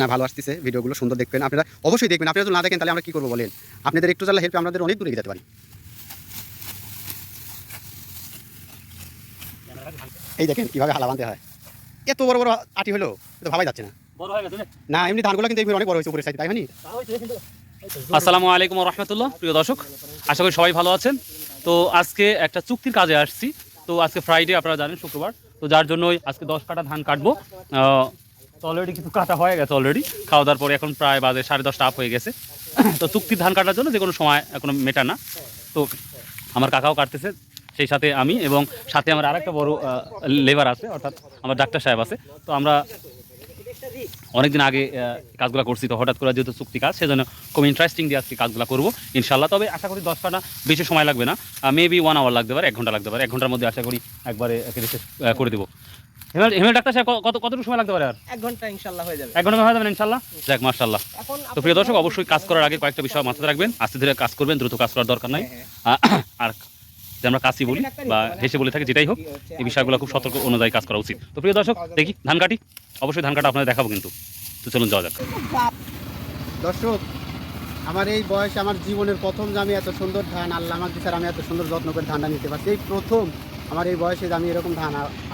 না ভালো আসতেছে ভিডিওগুলো সুন্দর দেখবেন। আপনারা অবশ্যই দেখবেন আপনারা যদি না দেখেন তাহলে আমরা কী করব বলেন? আপনাদের একটু চালা হেল্পে আমাদের অনেক দূরে যেতে পারি। এই দেখেন কীভাবে হালা বাঁধতে হয়। এত বড় বড় আটি হলো তো ভাবাই যাচ্ছে না। বড় হয়ে গেছে না। এমনি ধানগুলো কিন্তু অনেক বড় হয়েছে উপরের সাইড তাই হয়নি আসসালামু আলাইকুম রহমতুল্লাহ প্রিয় দর্শক আশা করি সবাই ভালো আছেন। তো আজকে একটা চুক্তির কাজে আসছি। তো আজকে ফ্রাইডে আপনারা জানেন শুক্রবার। তো যার জন্যই আজকে দশ কাটা ধান কাটবো। আহ, অলরেডি কিছু কাটা হয়ে গেছে অলরেডি খাওয়া দাওয়ার পরে এখন প্রায় বাজে সাড়ে দশটা আপ হয়ে গেছে। তো চুক্তির ধান কাটার জন্য যে কোনো সময় কোনো মেটা না। তো আমার কাকাও কাটতেছে, সেই সাথে আমি এবং সাথে আমার আরেকটা বড় লেবার আছে, অর্থাৎ আমার ডাক্তার সাহেব আছে। তো আমরা অনেকদিন আগে কাজগুলো করছি, তো হঠাৎ করে যেহেতু চুক্তি কাজ, সেজন্য খুব ইন্টারেস্টিং দিয়ে আজকে কাজগুলো করব। ইনশাল্লাহ তবে আশা করি দশ কাটা বেশি সময় লাগবে না। মেবি ওয়ান আওয়ার লাগতে পারে, এক ঘণ্টা লাগতে পারে। এক ঘণ্টার মধ্যে আশা করি একবারে করে দেবো। হেমেল হেমেল ডাক্তার সাহেব কত কতটুকু সময় লাগতে পারে আর? এক ঘণ্টা ইনশাল্লাহ হয়ে যাবে। এক ঘণ্টা হয়ে যাবেন ইনশাল্লাহ? যাক মার্শাল্লাহ তো প্রিয় দর্শক অবশ্যই কাজ করার আগে কয়েকটা বিষয় মাথায় রাখবেন। আস্তে ধীরে কাজ করবেন দ্রুত কাজ করার দরকার নাই। হ্যাঁ, আর যে আমরা কাশি বলি বা হেসে বলে থাকি যেটাই হোক এই বিষয়গুলো খুব সতর্ক অনুযায়ী কাজ করা উচিত। তো প্রিয় দর্শক দেখি ধান কাটি? অবশ্যই ধান কাটা আপনাদের দেখাবো কিন্তু। তো চলুন যাওয়া যাক। দর্শক আমার এই বয়সে আমার জীবনের প্রথম যে আমি এত সুন্দর ধান আল্লাহ আমাকে স্যার আমি এত সুন্দর যত্ন করে ধানটা নিতে পারছি। এই প্রথম আমার এই বয়সে আমি এরকম ধান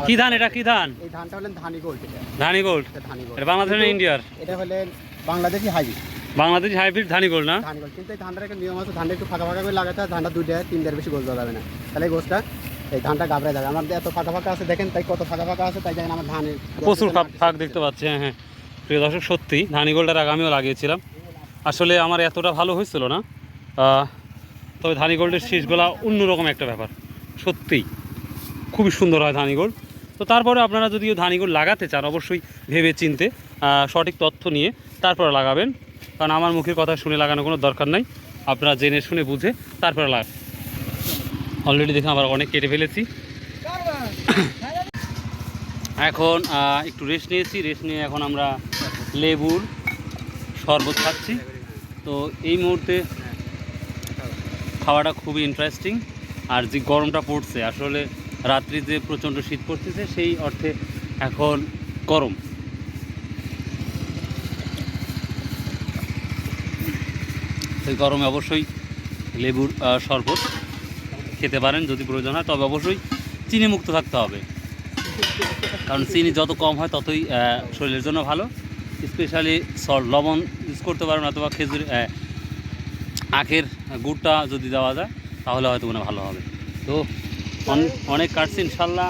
কি ধান এটা? কি ধান? এই ধানটা হলেন ধানি গোল্ড ধানি গোল্ড ধানি গোল্ড এটা বাংলাদেশ ইন্ডিয়ার? এটা হলেন Bangladeshi hybrid. Bangladesh hybrid Dhani gold না? ধানি গোল্ড কিন্তু এই ধানটার একটা নিয়ম আছে ধানটা একটু ফাঁকা ফাঁকা করে লাগাতে হয় ধানটা দুইটা তিনটার বেশি দেওয়া যাবে না। তাহলে এই গোছটা এই ধানটা গাবড়ে যাবে। আমার এত ফাঁকা ফাঁকা আছে দেখেন তাই কত ফাঁকা ফাঁকা আছে তাই দেখেন আমার ধানের প্রচুর ফাঁক দেখতে পাচ্ছি হ্যাঁ হ্যাঁ। প্রিয় দর্শক সত্যি ধানি গোল্ডের আগে আমিও লাগিয়েছিলাম। আসলে আমার এতটা ভালো হয়েছিল না। তবে ধানি গোল্ডের শীষগুলা অন্যরকম একটা ব্যাপার সত্যিই খুবই সুন্দর হয় ধানি গোল্ড তো তারপরে আপনারা যদি ধানি গোল্ড লাগাতে চান, অবশ্যই ভেবে চিনতে সঠিক তথ্য নিয়ে তারপরে লাগাবেন। কারণ আমার মুখের কথা শুনে লাগানোর কোনো দরকার নাই। আপনারা জেনে শুনে বুঝে তারপরে লাগ অলরেডি দেখে আবার অনেক কেটে ফেলেছি। এখন একটু রেস্ট নিয়েছি। রেস্ট নিয়ে এখন আমরা লেবুর শরবত খাচ্ছি। তো এই মুহূর্তে খাওয়াটা খুবই ইন্টারেস্টিং আর যে গরমটা পড়ছে, আসলে রাত্রি যে প্রচণ্ড শীত পড়তেছে, সেই অর্থে এখন গরম। সেই গরমে অবশ্যই লেবুর শরবত খেতে পারেন যদি প্রয়োজন হয়, তবে অবশ্যই চিনি মুক্ত থাকতে হবে। কারণ চিনি যত কম হয় ততই শরীরের জন্য ভালো। স্পেশালি সল্ট লবণ ইউজ করতে পারেন অথবা খেজুর আখের গুড়টা যদি দেওয়া যায়, তাহলে হয়তো মনে ভালো হবে। তো অনেক কাটছি ইনশাল্লাহ।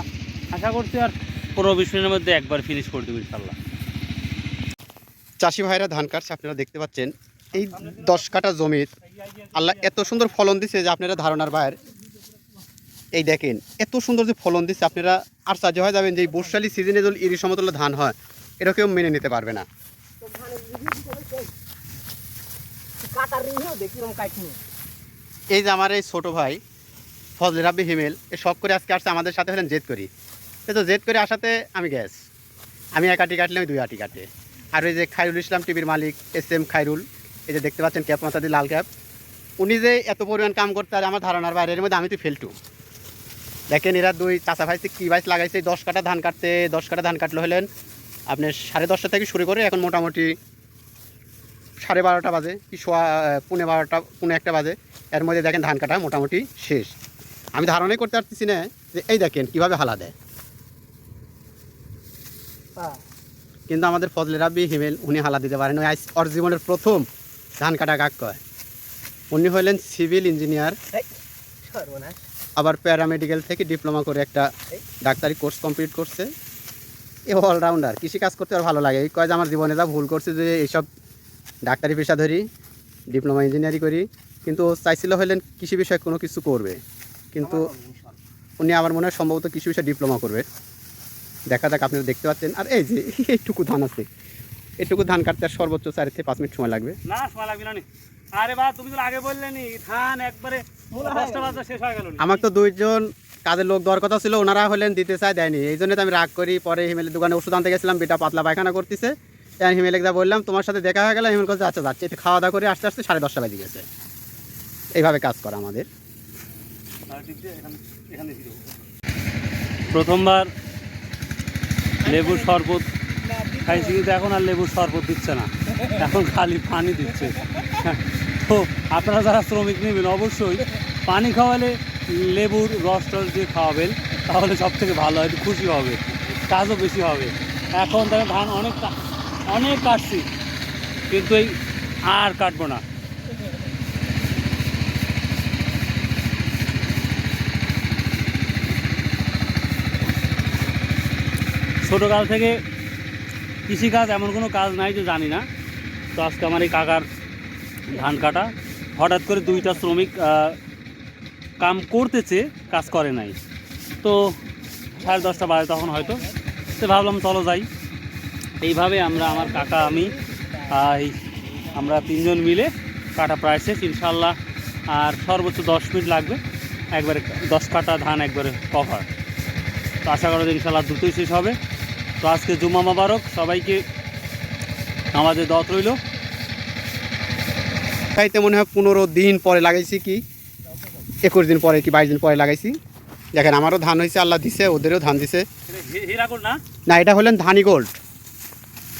আশা করছি আর পনেরো বিশ মিনিটের মধ্যে একবার ফিনিশ করে দেবো ইনশাল্লাহ। চাষি ভাইরা ধান কাটছে আপনারা দেখতে পাচ্ছেন। এই দশ কাটা জমির আল্লাহ এত সুন্দর ফলন দিছে যে আপনারা ধারণার বাইর। এই দেখেন এত সুন্দর যে ফলন দিচ্ছে আপনারা আশ্চর্য হয়ে যাবেন যে এই বর্ষালি সিজনে যদি ইরি সমতল ধান হয় এটা কেউ মেনে নিতে পারবে না। এই যে আমার এই ছোটো ভাই ফজলে রাব্বি হিমেল, এ শখ করে আজকে আসছে আমাদের সাথে হলেন জেদ করি। এ তো জেদ করে আসাতে আমি গ্যাস। আমি এক আটি কাটলে, আমি দুই আটি কাটে আর ওই যে খাইরুল ইসলাম টিভির মালিক, এস এম খাইরুল এই যে দেখতে পাচ্ছেন ক্যাপ মাথা দিয়ে লাল ক্যাপ, উনি যে এত পরিমাণ কাম করতে, আর আমার ধারণার বাইরে, এর মধ্যে আমি তো ফেলটু দেখেন এরা দুই চাষা ভাই কী বাইস লাগাইছে, দশ কাটা ধান কাটতে, দশ কাটা ধান কাটলো হলেন আপনি সাড়ে দশটা থেকে শুরু করে এখন মোটামুটি সাড়ে বারোটা বাজে, কি সোয়া পুনে বারোটা, পুনে একটা বাজে। এর মধ্যে দেখেন ধান কাটা মোটামুটি শেষ। আমি ধারণাই করতে পারতেছি না যে এই দেখেন কীভাবে হালা দেয়। হ্যাঁ। কিন্তু আমাদের ফজলে রাব্বি হিমেল উনি হালা দিতে পারেন। ওই ওর জীবনের প্রথম ধান কাটা কাক কয়? উনি হলেন সিভিল ইঞ্জিনিয়ার। আবার প্যারামেডিক্যাল থেকে ডিপ্লোমা করে একটা ডাক্তারি কোর্স কমপ্লিট করছে। এ অলরাউন্ডার কৃষি কাজ করতে আর ভালো লাগে। এই কয় যে আমার জীবনে যা ভুল করছে যে এইসব ডাক্তারি পেশা ধরি ডিপ্লোমা ইঞ্জিনিয়ারিং করি। কিন্তু চাইছিল হলেন কৃষি বিষয়ে কোনো কিছু করবে। কিন্তু উনি আমার মনে হয় সম্ভবত কিছু বিষয়ে ডিপ্লোমা করবে। দেখা যাক আপনারা দেখতে পাচ্ছেন। আর এই যে এইটুকু ধান আছে। এইটুকু ধান কাটতে আর সর্বোচ্চ চার থেকে পাঁচ মিনিট সময় লাগবে। না সময় লাগবে না আরে বা তুমি তো আগে বললে নি ধান একবারে শেষ হয়ে গেল আমার তো দুইজন কাজের লোক দেওয়ার কথা ছিল ওনারা হলেন দিতে চায় দেয়নি। এই জন্য তো আমি রাগ করি পরে হিমেলের দোকানে ওষুধ আনতে গেছিলাম বেটা পাতলা পায়খানা করতেছে। তাই হিমেলে যা বললাম তোমার সাথে দেখা হয়ে গেল হিমেল কাছে আচ্ছা যাচ্ছে। একটু খাওয়া দাওয়া করে আস্তে আস্তে সাড়ে দশটা বেজে গেছে। এইভাবে কাজ করা আমাদের। প্রথমবার লেবুর শরবত খাইছি, কিন্তু এখন আর লেবুর শরবত দিচ্ছে না। এখন খালি পানি দিচ্ছে। তো আপনারা যারা শ্রমিক নেবেন, অবশ্যই পানি খাওয়ালে লেবুর রস টস দিয়ে খাওয়াবেন, তাহলে সব থেকে ভালো হয়, খুশি হবে, কাজও বেশি হবে। এখন তাহলে ধান অনেক অনেক কাটছি, কিন্তু এই আর কাটবো না। ছোটোকাল থেকে কৃষিকাজ এমন কোনো কাজ নাই যে জানি না। তো আজকে আমার এই কাকার ধান কাটা। হঠাৎ করে দুইটা শ্রমিক কাম করতেছে, কাজ করে নাই। তো সাড়ে দশটা বাজে তখন হয়তো। তো ভাবলাম চলো যাই। এইভাবে আমরা, আমার কাকা, আমি আমরা তিনজন মিলে কাটা প্রায় শেষ ইনশাল্লাহ আর সর্বোচ্চ দশ মিনিট লাগবে। একবারে দশ কাটা ধান একবারে কভার তো আশা করা যায় ইনশাল্লাহ দ্রুতই শেষ হবে। তো আজকে জুম্মা মোবারক সবাইকে আমাদের দত রইল। খাইতে মনে হয় পনেরো দিন পরে লাগাইছি কি একুশ দিন পরে কি বাইশ দিন পরে লাগাইছি। দেখেন আমারও ধান হয়েছে আল্লাহ দিছে ওদেরও ধান দিছে। না? না এটা হলেন ধানি গোল্ড।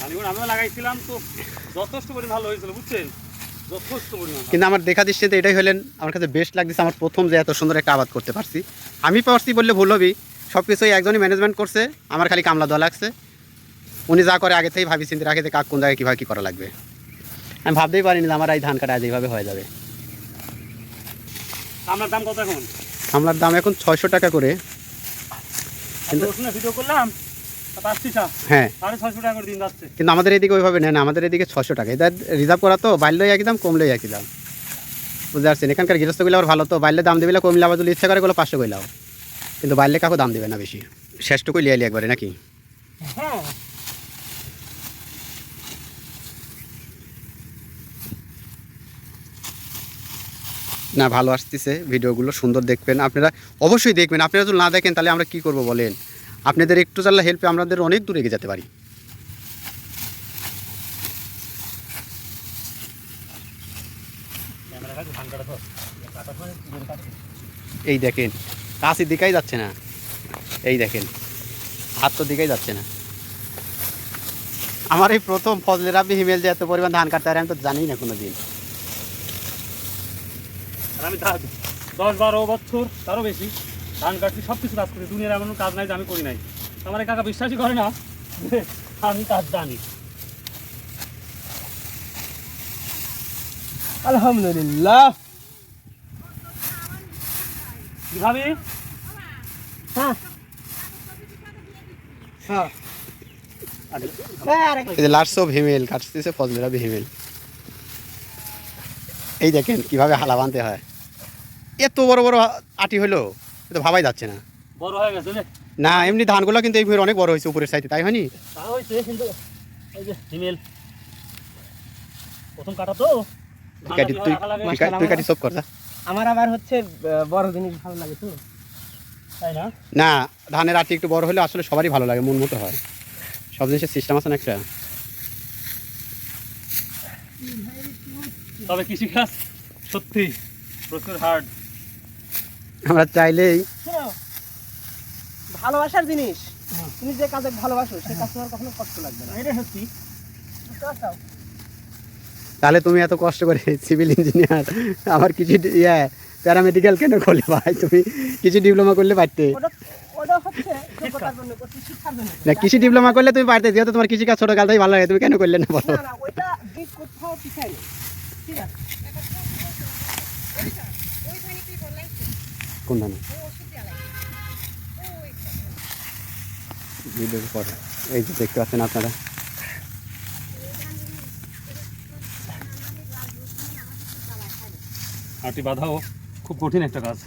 আমিও লাগাইছিলাম তো যথেষ্ট পরিমাণ ভালো হয়েছিল বুঝছেন? কিন্তু আমার দেখা দৃষ্টিতে এটাই হলেন আমার কাছে বেস্ট লাগছে আমার প্রথম যে এত সুন্দর একটা আবাদ করতে পারছি। আমি পারছি বললে ভুল হবি সব কিছু ওই একজনই ম্যানেজমেন্ট করছে আমার খালি কামলা দেওয়া লাগছে। উনি যা করে আগে থেকেই ভাবি চিন্তা রাখে যে কাক কোন জায়গায় কীভাবে কী করা লাগবে। আমি ভাবতেই পারিনি যে আমার এই ধান কাটা আজ এইভাবে হয়ে যাবে। আপনার দাম কত এখন? কামলার দাম এখন ছয়শো টাকা করে। কিন্তু- ভিডিও করলাম হ্যাঁ। কিন্তু আমাদের এদিকে ওইভাবে নেয় না আমাদের এদিকে ছশো টাকা। এটা রিজার্ভ করা তো বাড়লেই একই দাম কমলেই একই দাম। বুঝতে পারছেন? এখানকার গৃহস্থগুলো আবার ভালো তো বাড়লে দাম দিবে কমলে আবার যদি ইচ্ছা করে গুলো পাঁচশো কইলাও কিন্তু বাড়লে কাকু দাম দেবে না বেশি। শেষটুকু লিয়ালি একবারে নাকি? না, ভালো আসতেছে ভিডিওগুলো, সুন্দর দেখবেন। আপনারা অবশ্যই দেখবেন। আপনারা যদি না দেখেন, তাহলে আমরা কি করব বলেন? আপনাদের একটু চাল্লা হেল্পে আমাদের অনেক দূরে এগিয়ে যেতে পারি। এই দেখেন কাছের দিকেই যাচ্ছে না। এই দেখেন, হাত তো দিকেই যাচ্ছে না। আমার এই প্রথম ফজলের আপনি হিমেল যে এত পরিমাণ ধান কাটতে আমি তো জানি না কোনো দিন আমি দশ বারো বছর তারও বেশি ধান কাটছি সব কিছু কাজ করি। দুনিয়ার এমন কাজ নাই যে আমি করি নাই। আমার কাকা বিশ্বাসই করে না আমি কাজ জানি। আলহামদুলিল্লাহ। কীভাবে হ্যাঁ। হ্যাঁ। হ্যাঁ, লাস্ট অফ হিমেল কাটতেছে ফজলের হিমেল। এই দেখেন কীভাবে হালা বানতে হয়। এত বড় বড় আটি হলো এ তো ভাবাই যাচ্ছে না। বড় হয়ে গেছে না। এমনি ধানগুলো কিন্তু এই অনেক বড় হয়েছে উপরের সাইডে তাই হয়নি? তা হয়েছে কিন্তু এই যে হিমেল। প্রথম কাটা তো। তুই কাটি- সব কর। আমার আবার হচ্ছে বড় জিনিস ভালো লাগে তো তাই না? না ধানের আটি একটু বড় হলে আসলে সবারই ভালো লাগে মন মতো হয়। সব জিনিসের সিস্টেম আছে না একটা? তবে কৃষিকাজ সত্যি প্রচুর হার্ড আমরা চাইলেই ভালোবাসার জিনিস তুমি যে কাজে ভালোবাসো সে কাজ তোমার কখনো কষ্ট লাগবে না। এটা সত্যি। বুঝতে পারছ? তাহলে তুমি এত কষ্ট করে সিভিল ইঞ্জিনিয়ার আমার কিছু ইয়ে প্যারামেডিক্যাল কেন করলে ভাই? তুমি কিছু ডিপ্লোমা করলে পারতে। না কৃষি ডিপ্লোমা করলে তুমি পারতে যেহেতু তোমার কৃষিকাজ ছোটো কালটাই ভালো লাগে তুমি কেন করলে না বলো? কোন ধান এই যে দেখতে পাচ্ছেন আপনারা? আটি বাঁধাও খুব কঠিন একটা কাজ।